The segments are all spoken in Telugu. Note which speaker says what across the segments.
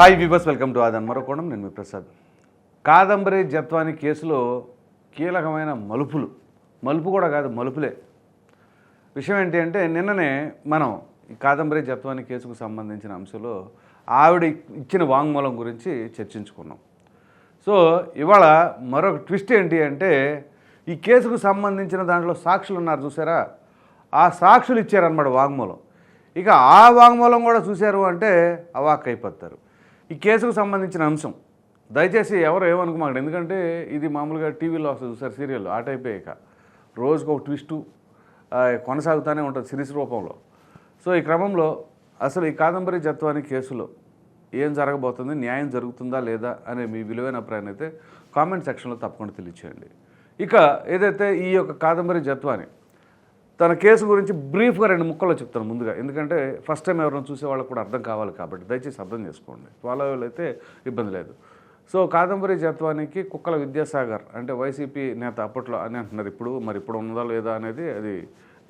Speaker 1: హాయ్ విబస్ వెల్కమ్ టు ఆదన్ మరొకోణం నేను మీ ప్రసాద్ కాదంబరి జత్వాని కేసులో కీలకమైన మలుపులు మలుపు కూడా కాదు మలుపులే విషయం ఏంటి అంటే నిన్ననే మనం ఈ కాదంబరి జత్వాని కేసుకు సంబంధించిన అంశంలో ఆవిడ ఇచ్చిన వాంగ్మూలం గురించి చర్చించుకున్నాం సో ఇవాళ మరొక ట్విస్ట్ ఏంటి అంటే ఈ కేసుకు సంబంధించిన దాంట్లో సాక్షులు ఉన్నారు చూసారా ఆ సాక్షులు ఇచ్చారన్నమాట వాంగ్మూలం ఇక ఆ వాంగ్మూలం కూడా చూశారు అంటే అవాక్ అయిపోతారు ఈ కేసుకు సంబంధించిన అంశం. దయచేసి ఎవరు ఏమనుకోమాకండి. ఎందుకంటే ఇది మామూలుగా టీవీలో వస్తుంది సార్ సీరియల్ ఆ టైపే ఇక. రోజుకు ఒక ట్విస్టు కొనసాగుతూనే ఉంటుంది సిరీస్ రూపంలో. సో ఈ క్రమంలో అసలు ఈ కాదంబరి జత్వాని కేసులో ఏం జరగబోతుంది న్యాయం జరుగుతుందా లేదా అనే మీ విలువైన అభిప్రాయాన్ని అయితే కామెంట్ సెక్షన్లో తప్పకుండా తెలియచేయండి. ఇక ఏదైతే ఈ యొక్క కాదంబరి జత్వాని తన కేసు గురించి బ్రీఫ్గా రెండు ముక్కల్లో చెప్తాను ముందుగా. ఎందుకంటే ఫస్ట్ టైం ఎవరైనా చూసే వాళ్ళకు కూడా అర్థం కావాలి కాబట్టి దయచేసి అర్థం చేసుకోండి. ఫాలో అయితే ఇబ్బంది లేదు. సో కాదంబరి జత్వానికి కుక్కల విద్యాసాగర్ అంటే వైసీపీ నేత అప్పట్లో అని అంటున్నారు. ఇప్పుడు మరి ఇప్పుడు ఉన్నదా లేదా అనేది అది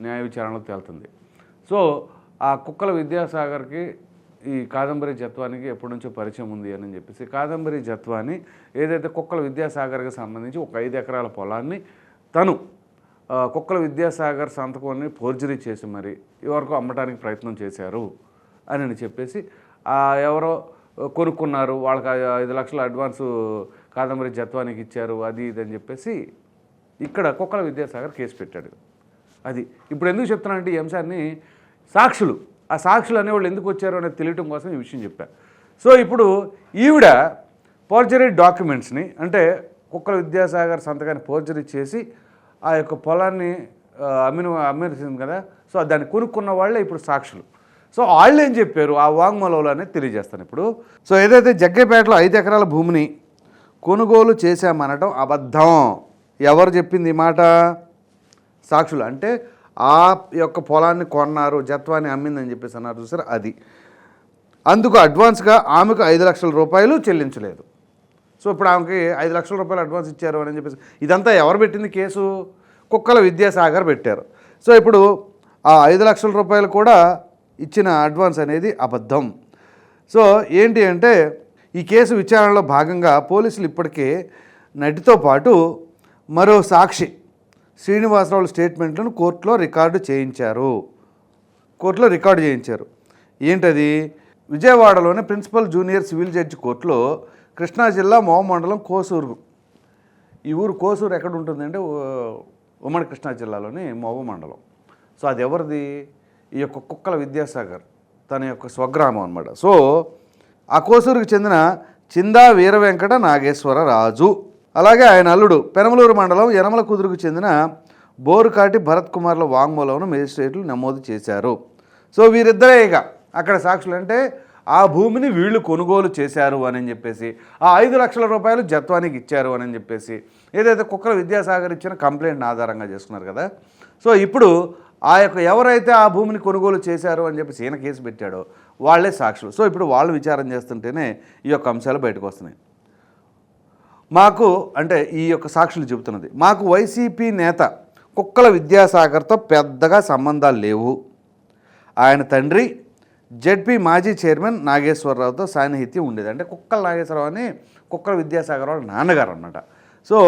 Speaker 1: న్యాయ విచారణలో తేలుతుంది. సో ఆ కుక్కల విద్యాసాగర్కి ఈ కాదంబరి జత్వానికి ఎప్పటి నుంచో పరిచయం ఉంది అని చెప్పేసి కాదంబరి జత్వాని ఏదైతే కుక్కల విద్యాసాగర్కి సంబంధించి ఒక ఐదు ఎకరాల పొలాన్ని తను కుక్కల విద్యాసాగర్ సంతకాన్ని ఫోర్జరీ చేసి మరి ఈ వరకు అమ్మటానికి ప్రయత్నం చేశారు అని అని చెప్పేసి ఎవరో కొనుక్కున్నారు వాళ్ళకి ఐదు లక్షల అడ్వాన్సు కాదంబరి జత్వానికి ఇచ్చారు అది ఇది అని చెప్పేసి ఇక్కడ కుక్కల విద్యాసాగర్ కేసు పెట్టాడు. అది ఇప్పుడు ఎందుకు చెప్తున్నానంటే ఈ అంశాన్ని సాక్షులు ఆ సాక్షులు అనేవాళ్ళు ఎందుకు వచ్చారు అనేది తెలియటం కోసం ఈ విషయం చెప్పారు సో ఇప్పుడు ఈవిడ ఫోర్జరీ డాక్యుమెంట్స్ని అంటే కుక్కల విద్యాసాగర్ సంతకాన్ని ఫోర్జరీ చేసి ఆ యొక్క పొలాన్ని అమ్మిన అమ్మేసింది కదా సో దాన్ని కొనుక్కున్న వాళ్ళే ఇప్పుడు సాక్షులు. సో వాళ్ళు ఏం చెప్పారు? ఆ వాంగ్మూలంలో అనేది తెలియజేస్తాను ఇప్పుడు. సో ఏదైతే జగ్గపేటలో ఐదు ఎకరాల భూమిని కొనుగోలు చేశామనటం అబద్ధం. ఎవరు చెప్పింది ఈ మాట? సాక్షులు. అంటే ఆ యొక్క పొలాన్ని కొన్నారు జత్వాన్ని అమ్మిందని చెప్పేసి అన్నారు చూసారు? అది. అందుకు అడ్వాన్స్గా ఆమెకు ఐదు లక్షల రూపాయలు చెల్లించలేదు. సో ఇప్పుడు ఆమెకి ఐదు లక్షల రూపాయలు అడ్వాన్స్ ఇచ్చారు అని చెప్పేసి. ఇదంతా ఎవరు పెట్టింది కేసు? కుక్కల విద్యాసాగర్ పెట్టారు. సో ఇప్పుడు ఆ ఐదు లక్షల రూపాయలు కూడా ఇచ్చిన అడ్వాన్స్ అనేది అబద్ధం. సో ఏంటి అంటే ఈ కేసు విచారణలో భాగంగా పోలీసులు ఇప్పటికే నటితో పాటు మరో సాక్షి శ్రీనివాసరావు స్టేట్మెంట్లను కోర్టులో రికార్డు చేయించారు. కోర్టులో రికార్డు చేయించారు. ఏంటది? విజయవాడలోని ప్రిన్సిపల్ జూనియర్ సివిల్ జడ్జి కోర్టులో కృష్ణా జిల్లా మోవ మండలం కోసూరు. ఈ ఊరు కోసూరు ఎక్కడ ఉంటుందంటే ఉమ్మడి కృష్ణా జిల్లాలోని మోవ మండలం. సో అది ఎవరిది ఈ యొక్క కుక్కల విద్యాసాగర్ తన యొక్క స్వగ్రామం అన్నమాట. సో ఆ కోసూరుకు చెందిన చిందా వీర వెంకట నాగేశ్వరరాజు అలాగే ఆయన అల్లుడు పెనమలూరు మండలం యనమల కుదురుకు చెందిన బోరుకాటి భరత్ కుమార్ల వాంగ్మూలంను మేజిస్ట్రేట్లు నమోదు చేశారు. సో వీరిద్దరే ఇక అక్కడ సాక్షులు అంటే ఆ భూమిని వీళ్ళు కొనుగోలు చేశారు అని చెప్పేసి ఆ ఐదు లక్షల రూపాయలు జత్వానికి ఇచ్చారు అని చెప్పేసి ఏదైతే కుక్కల విద్యాసాగర్ ఇచ్చిన కంప్లైంట్ని ఆధారంగా చేసుకున్నారు కదా. సో ఇప్పుడు ఆ యొక్క ఎవరైతే ఆ భూమిని కొనుగోలు చేశారు అని చెప్పేసి ఈయన కేసు పెట్టాడో వాళ్ళే సాక్షులు. సో ఇప్పుడు వాళ్ళు విచారం చేస్తుంటేనే ఈ యొక్క అంశాలు బయటకు వస్తున్నాయి. మాకు అంటే ఈ యొక్క సాక్షులు చెబుతున్నది మాకు వైసీపీ నేత కుక్కల విద్యాసాగర్తో పెద్దగా సంబంధాలు లేవు. ఆయన తండ్రి జెడ్పీ మాజీ చైర్మన్ నాగేశ్వరరావుతో సాన్నిహిత్యం ఉండేది. అంటే కుక్కల నాగేశ్వరరావు అని కుక్కల విద్యాసాగర్ వాళ్ళ నాన్నగారు అనమాట సో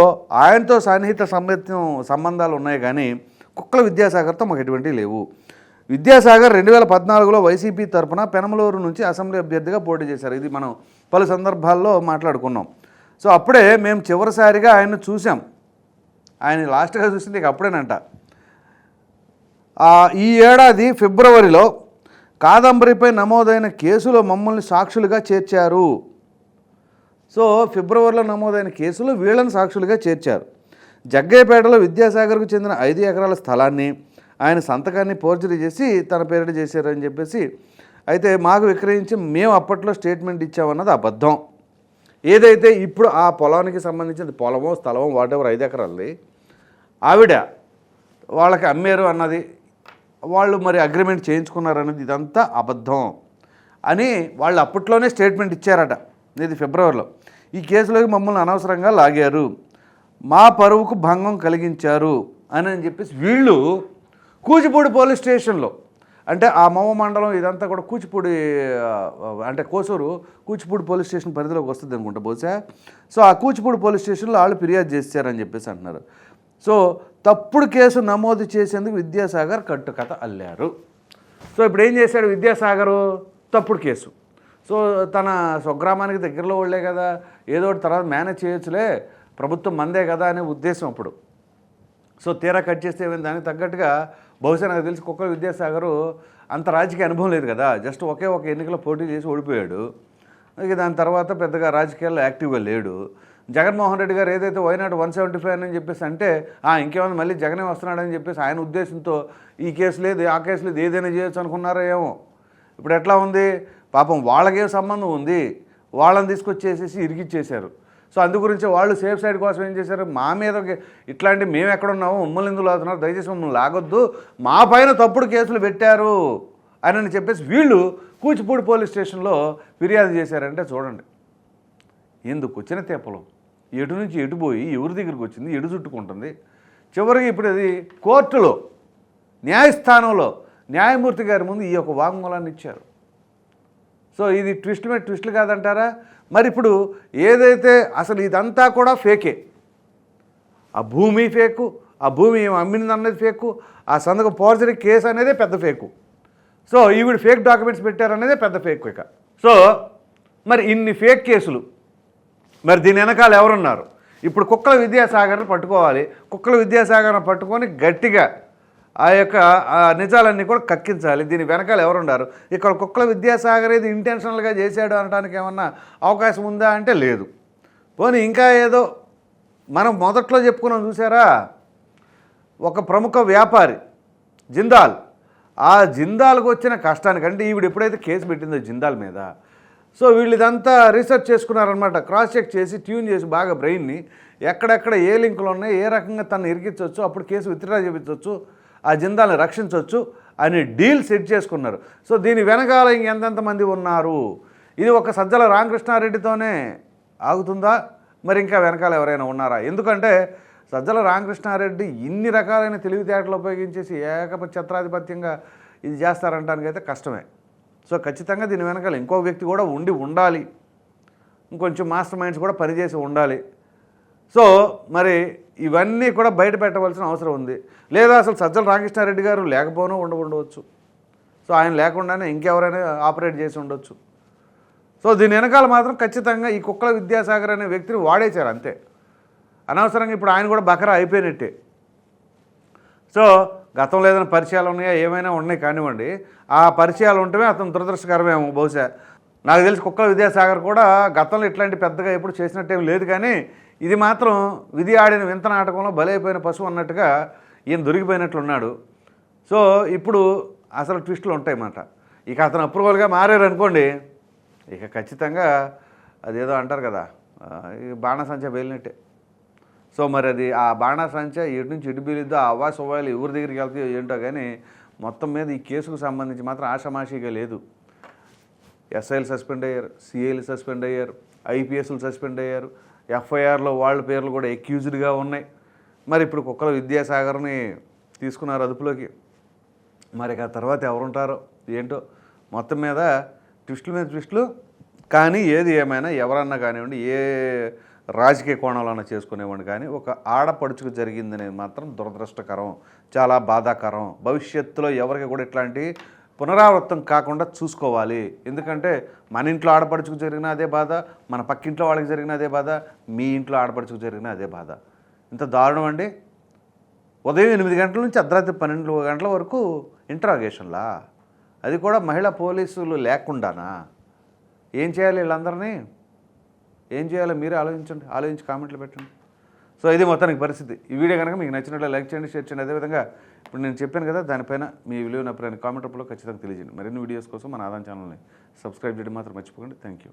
Speaker 1: ఆయనతో సాన్నిహిత సంబంధం సంబంధాలు ఉన్నాయి కానీ కుక్కల విద్యాసాగర్తో మాకు ఎటువంటివి లేవు. విద్యాసాగర్ రెండు వేల పద్నాలుగులో వైసీపీ తరఫున పెనమలూరు నుంచి అసెంబ్లీ అభ్యర్థిగా పోటీ చేశారు. ఇది మనం పలు సందర్భాల్లో మాట్లాడుకున్నాం. సో అప్పుడే మేము చివరిసారిగా ఆయన్ను చూసాం ఆయన లాస్ట్గా చూసింది ఇక అప్పుడేనంట. ఈ ఏడాది ఫిబ్రవరిలో కాదంబరిపై నమోదైన కేసులో మమ్మల్ని సాక్షులుగా చేర్చారు. సో ఫిబ్రవరిలో నమోదైన కేసులో వీళ్ళని సాక్షులుగా చేర్చారు. జగ్గయ్యపేటలో విద్యాసాగర్కు చెందిన ఐదు ఎకరాల స్థలాన్ని ఆయన సంతకాన్ని పోర్చరీ చేసి తన పేరిట చేశారని చెప్పేసి అయితే మాకు విక్రయించి మేము అప్పట్లో స్టేట్మెంట్ ఇచ్చామన్నది అబద్ధం. ఏదైతే ఇప్పుడు ఆ పొలానికి సంబంధించిన పొలమో స్థలమో వాటెవర్ ఐదు ఎకరాలది ఆవిడ వాళ్ళకి అమ్మారు అన్నది వాళ్ళు మరి అగ్రిమెంట్ చేయించుకున్నారు ఇదంతా అబద్ధం అని వాళ్ళు అప్పట్లోనే స్టేట్మెంట్ ఇచ్చారట ఇది ఫిబ్రవరిలో. ఈ కేసులోకి మమ్మల్ని అనవసరంగా లాగారు. మా పరువుకు భంగం కలిగించారు అని అని చెప్పేసి వీళ్ళు కూచిపూడి పోలీస్ స్టేషన్లో అంటే ఆ మవ మండలం ఇదంతా కూడా కూచిపూడి అంటే కోసూరు కూచిపూడి పోలీస్ స్టేషన్ పరిధిలోకి వస్తుంది అనుకుంటా బహుశా. సో ఆ కూచిపూడి పోలీస్ స్టేషన్లో వాళ్ళు ఫిర్యాదు చేశారని చెప్పేసి అంటున్నారు. సో తప్పుడు కేసు నమోదు చేసేందుకు విద్యాసాగర్ కట్టుకథ అల్లారు. సో ఇప్పుడు ఏం చేశాడు విద్యాసాగరు? తప్పుడు కేసు. సో తన స్వగ్రామానికి దగ్గరలో వాళ్ళే కదా ఏదో ఒకటి తర్వాత మేనేజ్ చేయొచ్చులే ప్రభుత్వం మందే కదా అనే ఉద్దేశం అప్పుడు. సో తీరా కట్ చేస్తే ఏమైంది? దానికి తగ్గట్టుగా బహుశా నాకు తెలిసి కుక్క విద్యాసాగరు అంత రాజకీయ అనుభవం లేదు కదా జస్ట్ ఒకే ఒక ఎన్నికలో పోటీ చేసి ఓడిపోయాడు. ఇక దాని తర్వాత పెద్దగా రాజకీయాల్లో యాక్టివ్గా లేడు. జగన్మోహన్ రెడ్డి గారు ఏదైతే వైనాడు వన్ సెవెంటీ ఫైవ్ అని చెప్పేసి అంటే "ఆ, ఇంకేమైనా మళ్ళీ జగనే వస్తున్నాడని చెప్పేసి ఆయన ఉద్దేశంతో ఈ కేసు లేదు ఆ కేసు లేదు ఏదైనా చేయొచ్చు అనుకున్నారో ఏమో. ఇప్పుడు ఎట్లా ఉంది? పాపం వాళ్ళకే సంబంధం ఉంది. వాళ్ళని తీసుకొచ్చేసేసి ఇరిగిచ్చేశారు సో అందు గురించి వాళ్ళు సేఫ్ సైడ్ కోసం ఏం చేశారు? మా మీద ఇట్లాంటి మేము ఎక్కడున్నాము మమ్మల్ని ఎందుకు లాగుతున్నారు దయచేసి మమ్మల్ని లాగొద్దు. మా పైన తప్పుడు కేసులు పెట్టారు. అని చెప్పేసి వీళ్ళు కూచిపూడి పోలీస్ స్టేషన్లో ఫిర్యాదు చేశారంటే చూడండి. ఎందుకు వచ్చిన తెప్పలు ఎటు నుంచి ఎటు పోయి ఎవరి దగ్గరికి వచ్చింది? ఎటు చుట్టుకుంటుంది? చివరికి ఇప్పుడు అది కోర్టులో న్యాయస్థానంలో న్యాయమూర్తి గారి ముందు ఈ యొక్క వాంగ్మూలాన్ని ఇచ్చారు. సో ఇది ట్విస్ట్ మీద ట్విస్ట్లు కాదంటారా? మరి ఇప్పుడు ఏదైతే అసలు ఇదంతా కూడా ఫేకే ఆ భూమి ఫేకు ఆ భూమి ఏం అమ్మింది అన్నది ఫేకు ఆ సంతకం పోర్చరీ కేసు అనేదే పెద్ద ఫేకు. సో ఈవిడ ఫేక్ డాక్యుమెంట్స్ పెట్టారనేదే పెద్ద ఫేక్ ఇక. సో మరి ఇన్ని ఫేక్ కేసులు మరి దీని వెనకాల ఎవరున్నారు? ఇప్పుడు కుక్కల విద్యాసాగర్ని పట్టుకోవాలి. కుక్కల విద్యాసాగర్ని పట్టుకొని గట్టిగా ఆ యొక్క నిజాలన్నీ కూడా కక్కించాలి. దీని వెనకాల ఎవరున్నారు? ఇక్కడ కుక్కల విద్యాసాగర్ ఇది ఇంటెన్షనల్గా చేశాడు అనడానికి ఏమన్నా అవకాశం ఉందా అంటే లేదు. పోనీ ఇంకా ఏదో మనం మొదట్లో చెప్పుకున్నాం చూసారా? ఒక ప్రముఖ వ్యాపారి జిందాల్. ఆ జిందాల్కి వచ్చిన కష్టానికి అంటే ఈవిడ ఎప్పుడైతే కేసు పెట్టిందో జిందాల్ మీద సో వీళ్ళు ఇదంతా రీసెర్చ్ చేసుకున్నారనమాట క్రాస్ చెక్ చేసి ట్యూన్ చేసి బాగా బ్రెయిన్ని ఎక్కడెక్కడ ఏ లింకులు ఉన్నాయి ఏ రకంగా తను ఇరికించవచ్చు అప్పుడు కేసు విత్డ్రా చేయించవచ్చు ఆ జిందాల్ని రక్షించవచ్చు అని డీల్ సెట్ చేసుకున్నారు. సో దీని వెనకాల ఇంకెంతమంది మంది ఉన్నారు? ఇది ఒక సజ్జల రామకృష్ణారెడ్డితోనే ఆగుతుందా? మరి ఇంకా వెనకాల ఎవరైనా ఉన్నారా? ఎందుకంటే సజ్జల రామకృష్ణారెడ్డి ఇన్ని రకాలైన తెలివితేటలు ఉపయోగించేసి ఏకప ఛత్రాధిపత్యంగా ఇది చేస్తారంటానికైతే కష్టమే. సో ఖచ్చితంగా దీని వెనకాల ఇంకో వ్యక్తి కూడా ఉండి ఉండాలి. ఇంకొంచెం మాస్టర్ మైండ్స్ కూడా పనిచేసి ఉండాలి. సో మరి ఇవన్నీ కూడా బయట పెట్టవలసిన అవసరం ఉంది. లేదా అసలు సజ్జల రామకృష్ణారెడ్డి గారు లేకపోనూ ఉండ ఉండవచ్చు. సో ఆయన లేకుండానే ఇంకెవరైనా ఆపరేట్ చేసి ఉండొచ్చు. సో దీని వెనకాల మాత్రం ఖచ్చితంగా ఈ కుక్కల విద్యాసాగర్ అనే వ్యక్తిని వాడేశారు అంతే. అనవసరంగా ఇప్పుడు ఆయన కూడా బకరా అయిపోయినట్టే. సో గతంలో ఏదైనా పరిచయాలు ఉన్నాయా? ఏమైనా ఉన్నాయి? కానివ్వండి. ఆ పరిచయాలు ఉంటమే అతను దురదృష్టకరమేమో బహుశా. నాకు తెలిసి కుక్కల విద్యాసాగర్ కూడా గతంలో ఇట్లాంటి పెద్దగా ఎప్పుడు చేసినట్టేం లేదు కానీ ఇది మాత్రం విధి ఆడిన వింత నాటకంలో బలైపోయిన పశువు అన్నట్టుగా ఈయన దొరికిపోయినట్లున్నాడు సో ఇప్పుడు అసలు ట్విస్టులు ఉంటాయి అన్నమాట. ఇక అతను అప్రూవల్గా మారారు అనుకోండి ఇక ఖచ్చితంగా అదేదో అంటారు కదా బాణసంచ వేలినట్టే సో మరి అది ఆ బాణాసంచ ఎటు నుంచి ఇటు బీలిద్దో ఆ అవ్వా సొవ్వాయిలు ఎవరి దగ్గరికి వెళ్తాయో ఏంటో కానీ మొత్తం మీద ఈ కేసుకు సంబంధించి మాత్రం ఆషామాషిగా లేదు. ఎస్ఐలు సస్పెండ్ అయ్యారు సిఐలు సస్పెండ్ అయ్యారు ఐపీఎస్లు సస్పెండ్ అయ్యారు ఎఫ్ఐఆర్లో వాళ్ళ పేర్లు కూడా ఎక్యూజ్డ్గా ఉన్నాయి. మరి ఇప్పుడు కుక్కల విద్యాసాగర్ని తీసుకున్నారు అదుపులోకి. మరి ఆ తర్వాత ఎవరుంటారో ఏంటో మొత్తం మీద ట్విస్టుల మీద ట్విస్టులు. కానీ ఏది ఏమైనా ఎవరన్నా కానివ్వండి ఏ రాజకీయ కోణాలన్నా చేసుకునేవాడిని కానీ ఒక ఆడపడుచుకు జరిగిందనేది మాత్రం దురదృష్టకరం చాలా బాధాకరం. భవిష్యత్తులో ఎవరికి కూడా ఇట్లాంటి పునరావృతం కాకుండా చూసుకోవాలి. ఎందుకంటే మన ఇంట్లో ఆడపడుచుకు జరిగిన అదే బాధ మన పక్కింట్లో వాళ్ళకి జరిగిన అదే బాధ మీ ఇంట్లో ఆడపడుచుకు జరిగిన అదే బాధ. ఇంత దారుణం అండి? ఉదయం ఎనిమిది గంటల నుంచి అర్ధరాత్రి పన్నెండు గంటల వరకు ఇంటరాగేషన్లా అది కూడా మహిళా పోలీసులు లేకుండానా? ఏం చేయాలి వీళ్ళందరినీ? ఏం చేయాలో మీరే ఆలోచించండి ఆలోచించి కామెంట్లు పెట్టండి. సో ఇది మొత్తానికి పరిస్థితి. ఈ వీడియో కనుక మీకు నచ్చినట్లు లైక్ చేయండి షేర్ చేయండి. అదేవిధంగా ఇప్పుడు నేను చెప్పాను కదా దానిపైన మీ విలువ అభిప్రాయాన్ని కామెంట్ రూపంలో ఖచ్చితంగా తెలియజేయండి. మరిన్ని వీడియోస్ కోసం మన ఆదాయం ఛానల్ని సబ్స్క్రైబ్ చేయడం మాత్రం మర్చిపోకండి. Thank you